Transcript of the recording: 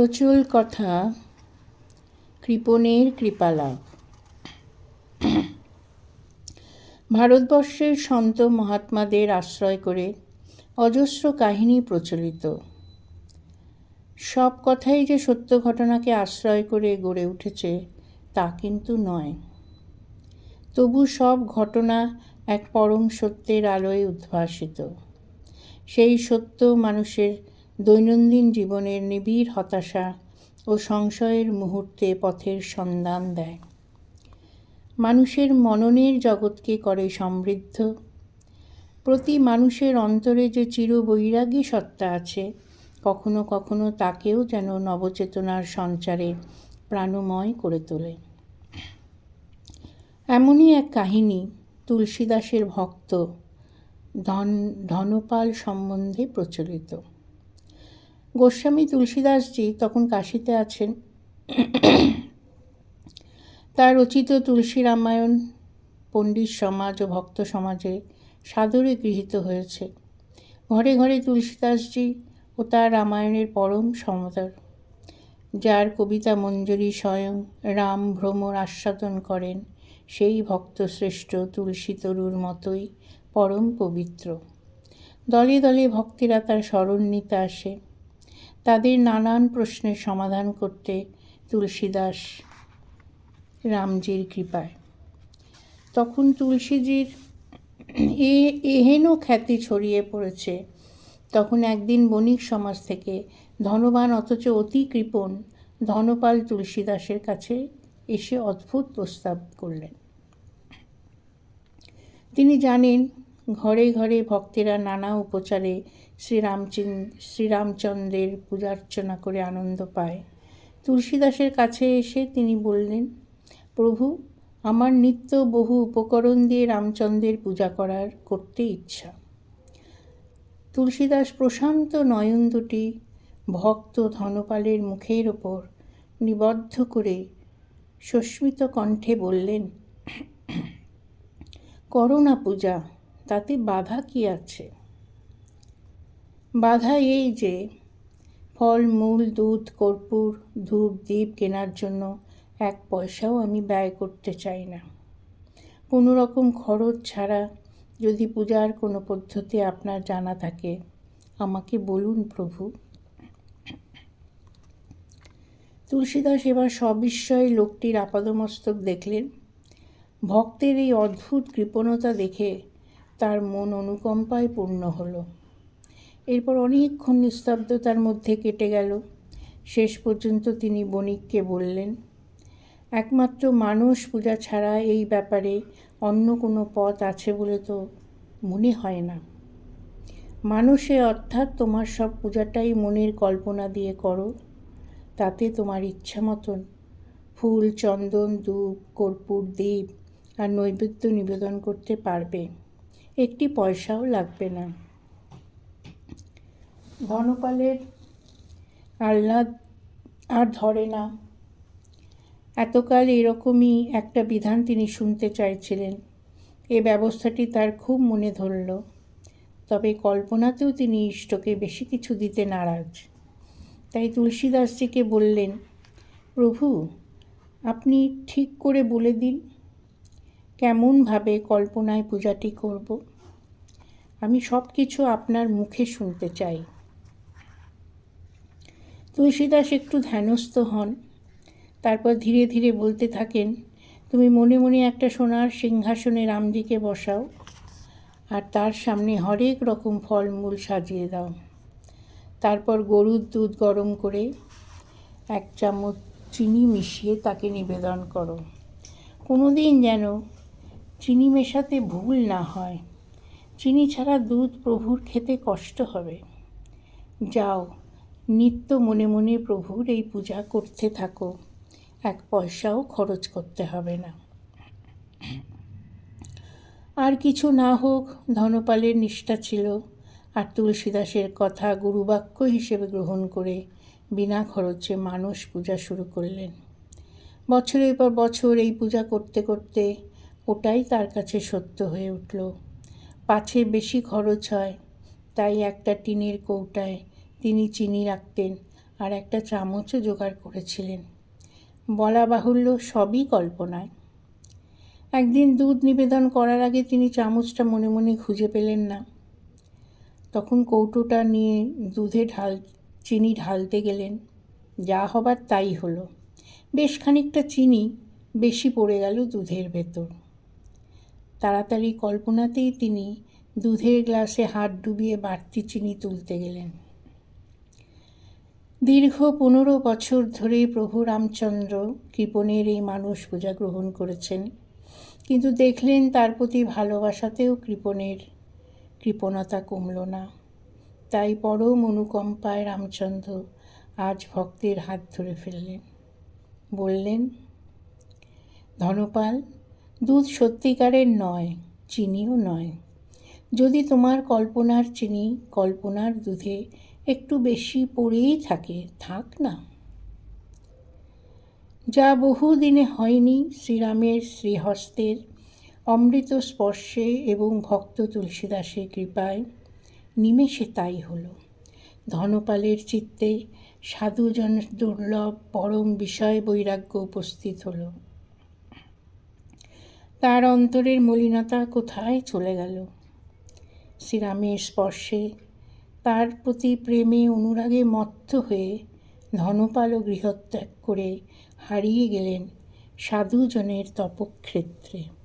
প্রচুর কথা কৃপণের কৃপালাভ। ভারতবর্ষের সন্ত মহাত্মাদের আশ্রয় করে অজস্র কাহিনী প্রচলিত। সব কথাই যে সত্য ঘটনাকে আশ্রয় করে গড়ে উঠেছে তা কিন্তু নয়। তবু সব ঘটনা এক পরম সত্যের আলোয় উদ্ভাসিত। সেই সত্য মানুষের দৈনন্দিন জীবনের নিবিড় হতাশা ও সংশয়ের মুহূর্তে পথের সন্ধান দেয়। মানুষের মননের জগৎকে করে সমৃদ্ধ। প্রতি মানুষের অন্তরে যে চির বৈরাগী সত্তা আছে, কখনো কখনো তাকেও যেন নবচেতনার সঞ্চারে প্রাণময় করে তোলে। এমনই এক কাহিনী তুলসীদাসের ভক্ত ধন, ধনপাল সম্বন্ধে প্রচলিত। গোস্বামী তুলসীদাসজি তখন কাশিতে আছেন। তার রচিত তুলসী রামায়ণ, পণ্ডিত সমাজ ও ভক্ত সমাজে সাদরে গৃহীত হয়েছে। ঘরে ঘরে তুলসীদাসজি ও তার রামায়ণের পরম সমদর যার কবিতা মঞ্জুরি স্বয়ং রাম ভ্রমর আস্বাদন করেন, সেই ভক্তশ্রেষ্ঠ তুলসী তরুর মতোই পরম পবিত্র। দলে দলে ভক্তিরা তার স্মরণ নিতে আসে। তাদের নানান প্রশ্নের সমাধান করতে তুলসীদাস রামজির কৃপায়। তখন তুলসীজির এ এহেন খ্যাতি ছড়িয়ে পড়েছে। তখন একদিন বণিক সমাজ থেকে ধনবান অথচ অতি কৃপণ ধনপাল তুলসীদাসের কাছে এসে অদ্ভুত প্রস্তাব করলেন। তিনি জানেন ঘরে ঘরে ভক্তেরা নানা উপচারে শ্রীরামচিন, শ্রীরামচন্দ্রের পূজার্চনা করে আনন্দ পায়। তুলসীদাসের কাছে এসে তিনি বললেন, প্রভু, আমার নিত্য বহু উপকরণ দিয়ে রামচন্দ্রের পূজা করার করতে ইচ্ছা। তুলসীদাস প্রশান্ত নয়ন দুটি ভক্ত ধনপালের মুখের ওপর নিবদ্ধ করে সস্মিত কণ্ঠে বললেন, করোনা পূজা তাতে বাধা কি আছে? বাধা এই যে, ফল, মূল, দুধ, কর্পূর, ধূপ দ্বীপ কেনার জন্য এক পয়সাও আমি ব্যয় করতে চাই না। কোনো রকম খরচ ছাড়া যদি পূজার কোনো পদ্ধতি আপনার জানা থাকে, আমাকে বলুন প্রভু। তুলসীদাস এবার সবিস্ময়ে লোকটির আপাদমস্তক দেখলেন। ভক্তের এই অদ্ভুত কৃপণতা দেখে তার মন অনুকম্পায় পূর্ণ হলো। এরপর অনেকক্ষণ নিস্তব্ধতার মধ্যে কেটে গেল। শেষ পর্যন্ত তিনি বণিককে বললেন, একমাত্র মানুষ পূজা ছাড়া এই ব্যাপারে অন্য কোনো পথ আছে বলে তো মনে হয় না। মানুষে অর্থাৎ তোমার সব পূজাটাই মনের কল্পনা দিয়ে করো। তাতে তোমার ইচ্ছা মতন ফুল, চন্দন, ধূপ, কর্পূর দ্বীপ আর নৈবেদ্য নিবেদন করতে পারবে। একটি পয়সাও লাগবে না। ধনপালের আহ্লাদ আর ধরে না। এতকাল এরকমই একটা বিধান তিনি শুনতে চাইছিলেন। এ ব্যবস্থাটি তার খুব মনে ধরল। তবে কল্পনাতেও তিনি ইষ্টকে বেশি কিছু দিতে নারাজ। তাই তুলসীদাসজিকে বললেন, প্রভু, আপনি ঠিক করে বলে দিন। কেমনভাবে কল্পনায় পূজাটি করব? আমি সব কিছু আপনার মুখে শুনতে চাই। তুলসীদাস একটু ধ্যানস্থ হন, তারপর ধীরে ধীরে বলতে থাকেন, তুমি মনে মনে একটা সোনার সিংহাসনে রামজিকে বসাও, আর তার সামনে হরেক রকম ফলমূল সাজিয়ে দাও। তারপর গরুর দুধ গরম করে এক চামচ চিনি মিশিয়ে তাকে নিবেদন করো। কোনো দিন যেন চিনি মেশাতে ভুল না হয়। চিনি ছাড়া দুধ প্রভুর খেতে কষ্ট হবে। যাও, নিত্য মনে মনে প্রভুর এই পূজা করতে থাকো। এক পয়সাও খরচ করতে হবে না। আর কিছু না হোক, ধনপালের নিষ্ঠা ছিল। আর তুলসীদাসের কথা গুরুবাক্য হিসেবে গ্রহণ করে বিনা খরচে মানুষ পূজা শুরু করলেন। বছরের পর বছর এই পূজা করতে করতে ওটাই তার কাছে সত্য হয়ে উঠল। পাছে বেশি খরচ হয়? তাই একটা টিনের কৌটায় তিনি চিনি রাখতেন আর একটা চামচও জোগাড় করেছিলেন। বলা বাহুল্য সবই কল্পনায়। একদিন দুধ নিবেদন করার আগে তিনি চামচটা মনে মনে খুঁজে পেলেন না। তখন কৌটোটা নিয়ে দুধে ঢাল, চিনি ঢালতে গেলেন। যা হবার তাই হলো। বেশ খানিকটা চিনি বেশি পড়ে গেল দুধের ভেতর। তাড়াতাড়ি কল্পনাতেই তিনি দুধের গ্লাসে হাত ডুবিয়ে বাড়তি চিনি তুলতে গেলেন। দীর্ঘ পনেরো বছর ধরে প্রভু রামচন্দ্র কৃপণের এই মানুষ পূজা গ্রহণ করেছেন। কিন্তু দেখলেন তার প্রতি ভালোবাসাতেও কৃপণের কৃপণতা কমল না। তাই পরম অনুকম্পায় রামচন্দ্র আজ ভক্তের হাত ধরে ফেললেন। বললেন, ধনপাল দুধ সত্যিকারের নয়, চিনিও নয়। যদি তোমার কল্পনার চিনি কল্পনার দুধে একটু বেশি পড়েই থাকে, থাক না। যা বহু দিনে হয়নি শ্রীরামের শ্রীহস্তের অমৃত স্পর্শে এবং ভক্ত তুলসীদাসের কৃপায়, নিমেষে তাই হলো। ধনপালের চিত্তে সাধুজন দুর্লভ পরম বিষয় বৈরাগ্য উপস্থিত হলো। তার অন্তরের মলিনতা কোথায় চলে গেল? শ্রীরামের স্পর্শে তার প্রতি প্রেমে অনুরাগে মত্ত হয়ে ধনপাল গৃহত্যাগ করে হারিয়ে গেলেন সাধুজনের তপক্ষেত্রে।